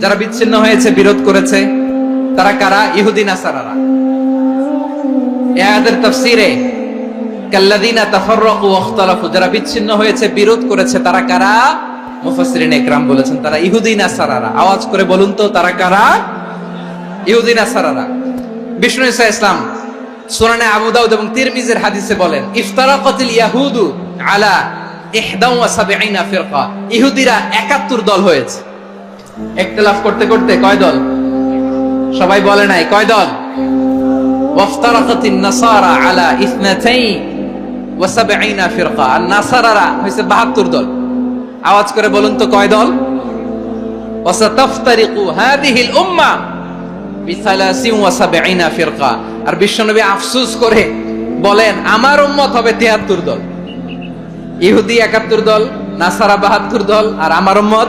যারা বিচ্ছিন্ন হয়েছে, বিরোধ করেছে, তারা কারা? ইহুদিন আসারারা এ আয়াতের তাফসীরে, কাল্লাযীনা তাফাররাকু ওয়াখতালাফু যারা বিচ্ছিন্ন হয়েছে, বিরোধ করেছে, তারা কারা? মুফাসসিরিন ইকরাম বলেছেন, তারা আওয়াজ করে বলুন তো, তারা কারা? বিষ্ণু ইসা ইসলাম সুনানে আবু দাউদ এবং তিরমিজের হাদিসে বলেন, ইফতারাকাতিল ইয়াহুদু আলা ইহদাউ ওয়া সাবঈনা ফিরকা। ইহুদিরা 71 দল হয়েছে। ইখতিলাফ করতে করতে কয় দল? সবাই বলে নাই, কয় দল? নাসারা আলা ফিরকা। আর নাসারারা হইছে 72 দল। আওয়াজ করে বলুন তো কয় দল? ফিরকা। আর বিশ্বনবী আফসোস করে বলেন, আমার উম্মত হবে 73 দল। ইহুদি 71 দল, নাসারা 72 দল, আর আমার উম্মত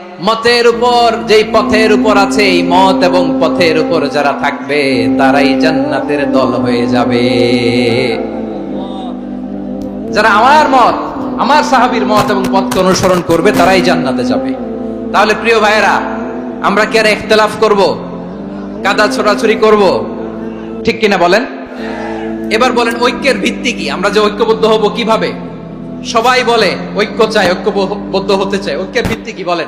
মতের উপর, যেই পথের উপর আছে এই মত এবং পথের উপর যারা থাকবে, তারাই জান্নাতের দল হয়ে যাবে। যারা আমার মত, আমার সাহাবীর মত এবং পথকে অনুসরণ করবে, তারাই জান্নাতে যাবে। তাহলে প্রিয় ভাইয়েরা, আমরা কি আর ইখতিলাফ করব? কাদা ছোড়াছুরি করব? ঠিক কিনা বলেন? এবার বলেন, ঐক্যের ভিত্তি কি? আমরা যে ঐক্যবদ্ধ হব কীভাবে? সবাই বলে, ঐক্য চাই, ঐক্যবদ্ধ হতে চাই। ঐক্যের ভিত্তি কি? বলেন।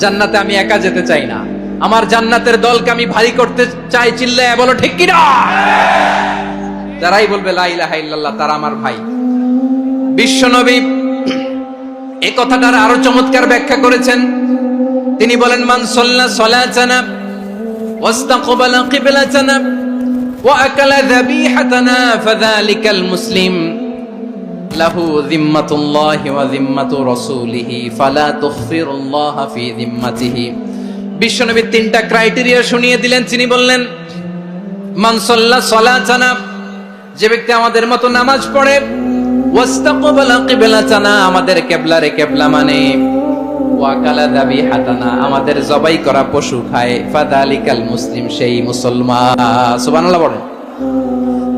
জান্নাতে আমি একা যেতে চাই না। আমার জান্নাতের দলকে আমি ভারী করতে চাই চিল্লায় বলো, ঠিক কিনা? যারাই বলবে, লা ইল্লাল্লাহ তারা আমার ভাই। বিশ্বনবী এই কথাটার আরও চমৎকার ব্যাখ্যা করেছেন। তিনি বলেন, মান সাল্লা সালাতানা ওয়াস্তাকবালা কিবলাতানা ওয়া আকালা যাবিহাতানা ফাযালিকাল মুসলিম। লাহু যিম্মাতুল্লাহি ওয়া যিম্মাতু রাসূলিহি ফালা তুখফিরুল্লাহ ফি যিম্মাতিহি বিশ্বনবী তিনটা ক্রাইটেরিয়া শুনিয়ে দিলেন, তিনি বললেন, মান সাল্লা সালাতানা, যে ব্যক্তি আমাদের মতো নামাজ পড়ে, ওয়াস্তাকবালা কিবলাতানা, আমাদের কিবলারে কেবলা মানে ওয়াকালা দাবি হাতানা আমাদের জবাই করা পশু খায়, ফাদালিকাল মুসলিম, সেই মুসলমান। সুবহানাল্লাহ বলেন।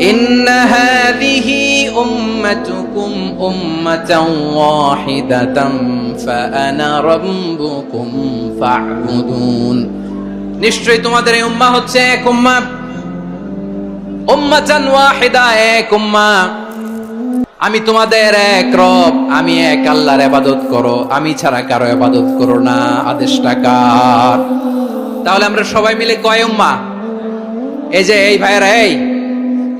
إن هذه أمتكم أمة واحدة فأنا ربكم فاعبدون নিশ্চয়ই তোমাদের এই উম্মাহ হচ্ছে এক উম্মা উম্মাতান ওয়াহিদা এক উম্মা আমি তোমাদের এক রব আমি এক আল্লাহর ইবাদত করো আমি ছাড়া কারো ইবাদত করো না আদেশটা কার তাহলে আমরা সবাই মিলে কয় উম্মা এই যে এই ভাইয়েরা এই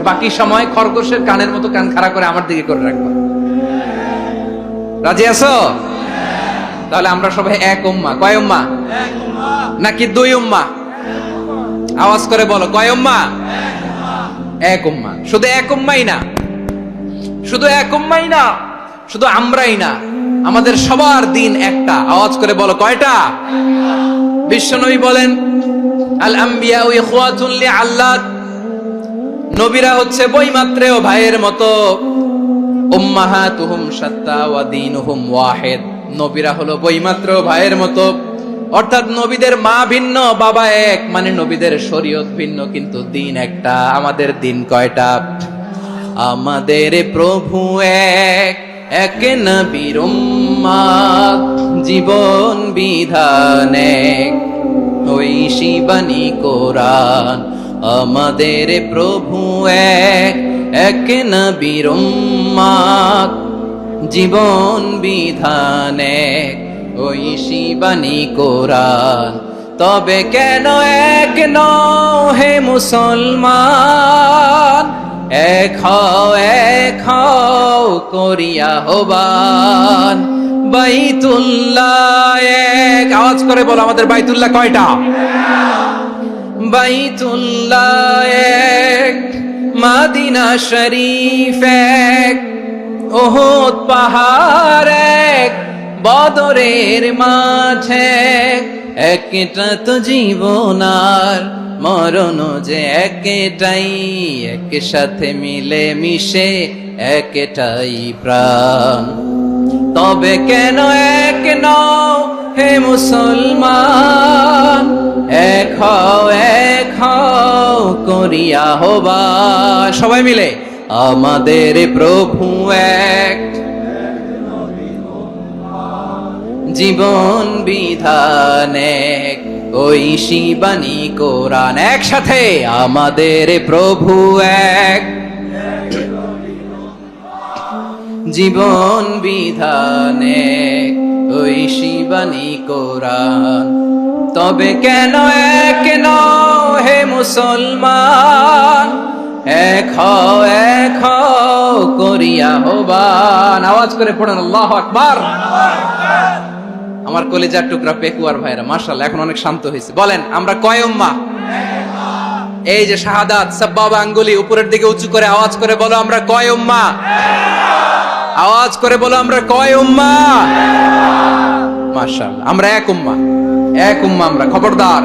বাকি সময় খরগোশের কানের মতো কান খাড়া করে আমার দিকে করে রাখবা। রাজি আছো? তাহলে আমরা সবাই এক উম্মা। কয় উম্মা? নাকি দুই উম্মা? আওয়াজ করে বলো, কয় উম্মা? এক উম্মা। শুধু এক উম্মাই না। শুধু এক উম্মাই না, শুধু আমরাই না। আমাদের সবার দিন একটা। আওয়াজ করে বলো, কয়টা? বিশ্বনবী বলেন আল আম্বিয়া ওই খোয়াতুল্লি আল্লাহ নবীরা হচ্ছে বইমাত্রেও ভাইয়ের মতো। উম্মাহাতুহুম সাত্তা ওয়া দীনুহুম ওয়াহিদ। নবীরা হলো বইমাত্র ভাইয়ের মতো। অর্থাৎ নবীদের মা ভিন্ন, বাবা এক মানে নবীদের শরীয়ত ভিন্ন, কিন্তু দিন একটা, আমাদের দিন কয়টা? আমাদের প্রভু এক এক নবীর জীবন বিধান এক। ওই শিবানী কোরআন আমাদের প্রভু এক এক নবীর উম্মাদ। জীবন বিধান এক, ওই শিবানী কোরআন। তবে কেন এক নও হে মুসলমান? এক হও এক হও করিয়া হবান। বাইতুল্লাহ এক। আওয়াজ করে বলো, আমাদের বাইতুল্লাহ কয়টা? বাইতুল্লাহ এক, মাদিনা শরীফ এক ওহদ পাহাড় এক, বদরের মাঝে একটা তো জীবনার মরণ যে একটাই এক সাথে মিলে মিশে একটাই প্রাণ। তবে কেন এক নও হে মুসলমান? করিয়া হবা। সবাই মিলে, আমাদের প্রভু এক। জীবন বিধান এক, ওই শিবানী কোরআন একসাথে আমাদের প্রভু এক। জীবন বিধানে ওই শিবানী কোরআন। তবে কেন এক নও হে মুসলমান, এক এক করিয়া হবান আওয়াজ করে পড়েন, আল্লাহ আকবার। আমার কলেজার টুকরা পেকুয়ার ভাইরা মার্শাল এখন অনেক শান্ত হয়েছে। বলেন, আমরা কয় উম্মা এই যে শাহাদাত, সাব্বাব আঙ্গুলি উপরের দিকে উঁচু করে আওয়াজ করে বলো আমরা কয় উম্মা আওয়াজ করে বলো আমরা কয় উম্মা মার্শাল আমরা এক উম্মা এক উম্মা আমরা, খবরদার।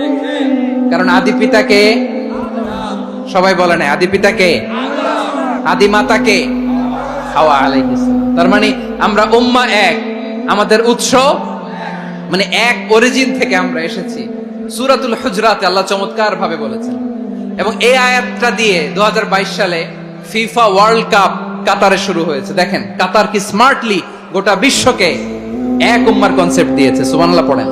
কারণ আদি পিতাকে সবাই বলে না আদি পিতাকে আদি মাতাকে হাওয়া আলাইহিস তার মানে আমরা উম্মা এক। আমাদের উৎস মানে এক অরিজিন থেকে আমরা এসেছি। সূরাতুল হুজরাতে আল্লাহ চমৎকার ভাবে বলেছেন। এবং এই আয়াতটা দিয়ে 2022 সালে ফিফা ওয়ার্ল্ড কাপ কাতারে শুরু হয়েছে। দেখেন কাতার কি স্মার্টলি গোটা বিশ্বকে এক উম্মার কনসেপ্ট দিয়েছে। সুবহানাল্লাহ, পড়েন।